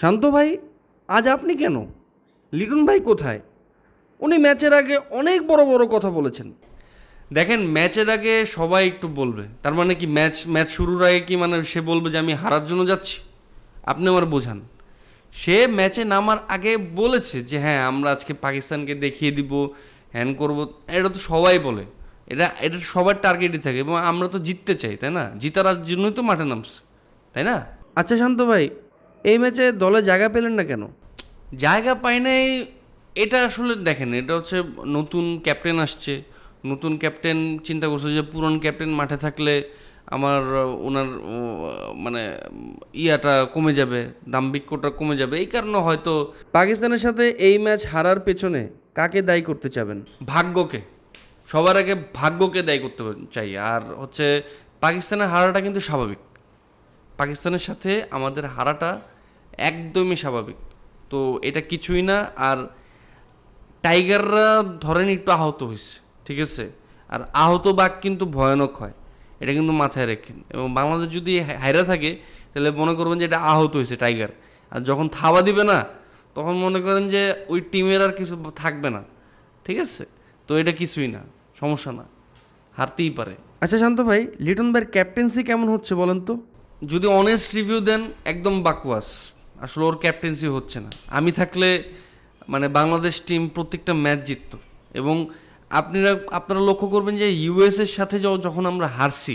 শান্ত ভাই আজ আপনি কেন? লিটন ভাই কোথায়? উনি ম্যাচের আগে অনেক বড় বড় কথা বলেছেন। দেখেন ম্যাচের আগে সবাই একটু বলবে। তার মানে কি ম্যাচ ম্যাচ শুরুর আগে কি মানে সে বলবে যে আমি হারার জন্য যাচ্ছি? আপনি আমার বোঝান। সে ম্যাচে নামার আগে বলেছে যে হ্যাঁ আমরা আজকে পাকিস্তানকে দেখিয়ে দিব হ্যান করব। এটা তো সবাই বলে। এটা এটা সবার টার্গেটই থাকে এবং আমরা তো জিততে চাই তাই না? জিতার জন্যই তো মাঠে নামছে তাই না? আচ্ছা শান্ত ভাই এই ম্যাচে দলে জায়গা পেলেন না কেন? জায়গা পাই নাই এটা আসলে দেখেন এটা হচ্ছে নতুন ক্যাপ্টেন আসছে। নতুন ক্যাপ্টেন চিন্তা করছে যে পুরন ক্যাপ্টেন মাঠে থাকলে আমার ওনার মানে ইয়াটা কমে যাবে দাম্ভিক্যটা কমে যাবে এই কারণে হয়তো পাকিস্তানের সাথে এই ম্যাচ হারার পেছনে কাকে দায়ী করতে চাবেন? ভাগ্যকে সবার আগে ভাগ্যকে দায়ী করতে চাই। আর হচ্ছে পাকিস্তানের হারাটা কিন্তু স্বাভাবিক। পাকিস্তানের সাথে আমাদের হারাটা একদমই স্বাভাবিক। তো এটা কিছুই না আর টাইগাররা ধরেন একটু আহত হয়েছে ঠিক আছে? আর আহত বাঘ কিন্তু ভয়ানক হয় এটা কিন্তু মাথায় রাখেন। এবং বাংলাদেশ যদি হাইরা থাকে তাহলে মনে করবেন যে এটা আহত হয়েছে টাইগার। আর যখন থাবা দিবে না তখন মনে করেন যে ওই টিমের আর কিছু থাকবে না ঠিক আছে? তো এটা কিছুই না সমস্যা না হারতেই পারে। আচ্ছা শান্ত ভাই লিটন ভাইয়ের ক্যাপ্টেন্সি কেমন হচ্ছে বলেন তো? যদি অনেস্ট রিভিউ দেন একদম বাকওয়াস আসলে ওর ক্যাপ্টেন্সি হচ্ছে না। আমি থাকলে মানে বাংলাদেশ টিম প্রত্যেকটা ম্যাচ জিতত। এবং আপনারা আপনারা লক্ষ্য করবেন যে ইউএস এর সাথে যখন আমরা হারছি,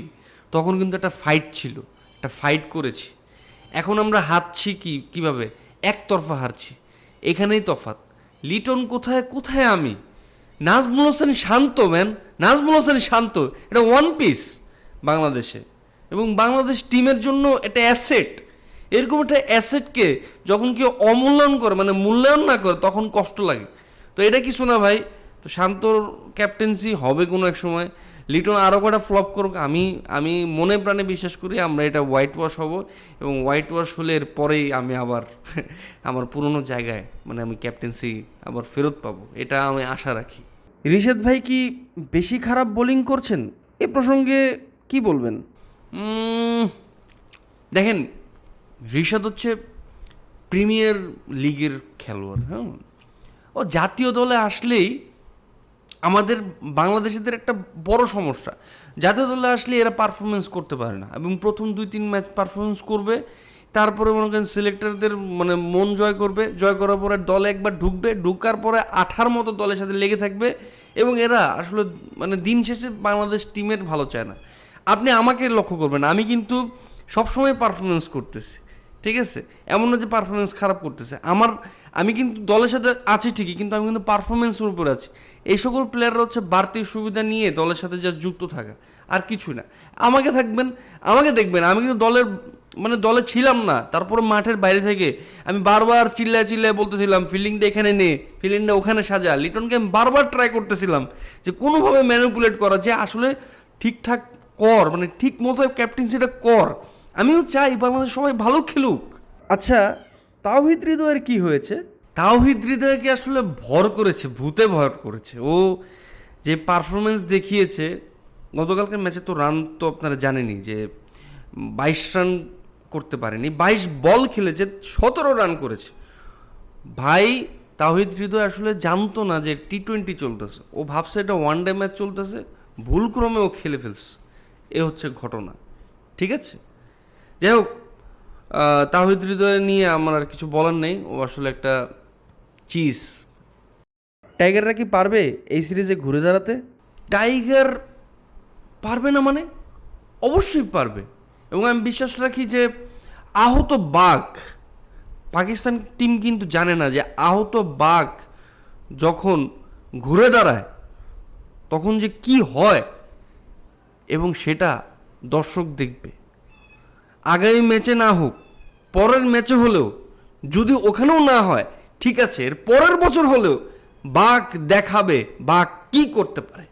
তখন কিন্তু একটা ফাইট ছিল। একটা ফাইট করেছি। এখন আমরা হারছি কি, কীভাবে? একতরফা হারছি। এখানেই তফাৎ। লিটন কোথায় কোথায় আমি? নাজমুল হোসেন শান্ত ম্যান নাজমুল হোসেন শান্ত। এটা ওয়ান পিস বাংলাদেশে। এবং বাংলাদেশ টিমের জন্য এটা অ্যাসেট এরকম একটা অ্যাসেটকে যখন কেউ অমূল্যায়ন করে মানে মূল্যায়ন না করে তখন কষ্ট লাগে। তো এটা কিছু না ভাই? তো শান্তর ক্যাপ্টেন্সি হবে কোনো এক সময়। লিটন আরও কটা ফ্লপ করুক আমি আমি মনে প্রাণে বিশ্বাস করি আমরা এটা হোয়াইট ওয়াশ হব এবং হোয়াইট ওয়াশ হলে এর পরেই আমি আবার আমার পুরনো জায়গায় মানে আমি ক্যাপ্টেন্সি আবার ফেরত পাবো। এটা আমি আশা রাখি। রিশাদ ভাই কি বেশি খারাপ বোলিং করছেন? এ প্রসঙ্গে কি বলবেন? দেখেন ঋষাদ হচ্ছে প্রিমিয়ার লিগের খেলোয়াড় হ্যাঁ? ও জাতীয় দলে আসলেই আমাদের বাংলাদেশিদের একটা বড় সমস্যা। জাতীয় দলে আসলে এরা পারফরমেন্স করতে পারে না এবং প্রথম দুই, তিন ম্যাচ পারফরমেন্স করবে, তারপরে মনে করেন সিলেক্টরদের মানে মন জয় করবে, জয় করার পরে দলে একবার ঢুকবে, ঢুকার পরে আঠার মতো দলের সাথে লেগে থাকবে এবং এরা আসলে মানে দিন শেষে বাংলাদেশ টিমের ভালো চায় না। আপনি আমাকে লক্ষ্য করবেন, আমি কিন্তু সবসময় পারফরমেন্স করতেছি। ঠিক আছে? এমন না যে পারফরমেন্স খারাপ করতেছে। আমার, আমি কিন্তু দলের সাথে আছি ঠিকই, কিন্তু আমি কিন্তু পারফরমেন্সের উপরে আছি। এই সকল প্লেয়াররা হচ্ছে বাড়তি সুবিধা নিয়ে দলের সাথে যা যুক্ত থাকা। আর কিছু না। আমাকে থাকবেন, আমাকে দেখবেন। আমি কিন্তু দলের মানে দলে ছিলাম না। তারপরে মাঠের বাইরে থেকে আমি বারবার চিল্লায় চিল্লায় বলতেছিলাম ফিল্ডিংটা এখানে নে ফিল্ডিংটা ওখানে সাজা। লিটনকে আমি বারবার ট্রাই করতেছিলাম যে কোনোভাবে ম্যানিপুলেট করা যে আসলে ঠিকঠাক কর মানে ঠিক মতো ক্যাপ্টেন্সিটা কর। আমিও চাই বাংলাদেশ সবাই ভালো খেলুক। আচ্ছা তাওহিদ হৃদয়ের কি হয়েছে? তাওহিদ হৃদয়কে আসলে ভর করেছে ভূতে ভর করেছে? ও যে পারফরমেন্স দেখিয়েছে গতকালকের ম্যাচে তো রান তো আপনারা জানেনই যে বাইশ রান করতে পারেনি বাইশ বল খেলেছে সতেরো রান করেছে। ভাই তাওহিদ হৃদয় আসলে জানতো না যে টি টোয়েন্টি চলতেছে। ও ভাবছে এটা ওয়ান ডে ম্যাচ চলতেছে ভুলক্রমে ও খেলে ফেলছে। এ হচ্ছে ঘটনা। ঠিক আছে? যাই হোক আহ, তাওহিদ হৃদয় নিয়ে আমার আর কিছু বলার নেই। ও আসলে একটা চিজ টাইগাররা কি পারবে এই সিরিজে ঘুরে দাঁড়াতে? টাইগার পারবে না মানে? অবশ্যই পারবে। এবং আমি বিশ্বাস রাখি যে আহত বাঘ পাকিস্তান টিম কিন্তু জানে না যে আহত বাঘ যখন ঘুরে দাঁড়ায় তখন যে কি হয় এবং সেটা দর্শক দেখবে। আগামী ম্যাচে না হোক, পরের ম্যাচে হলেও, যদি ওখানেও না হয়, ঠিক আছে, এর পরের বছর হলেও, বাঘ দেখাবে, বাঘ কি করতে পারে?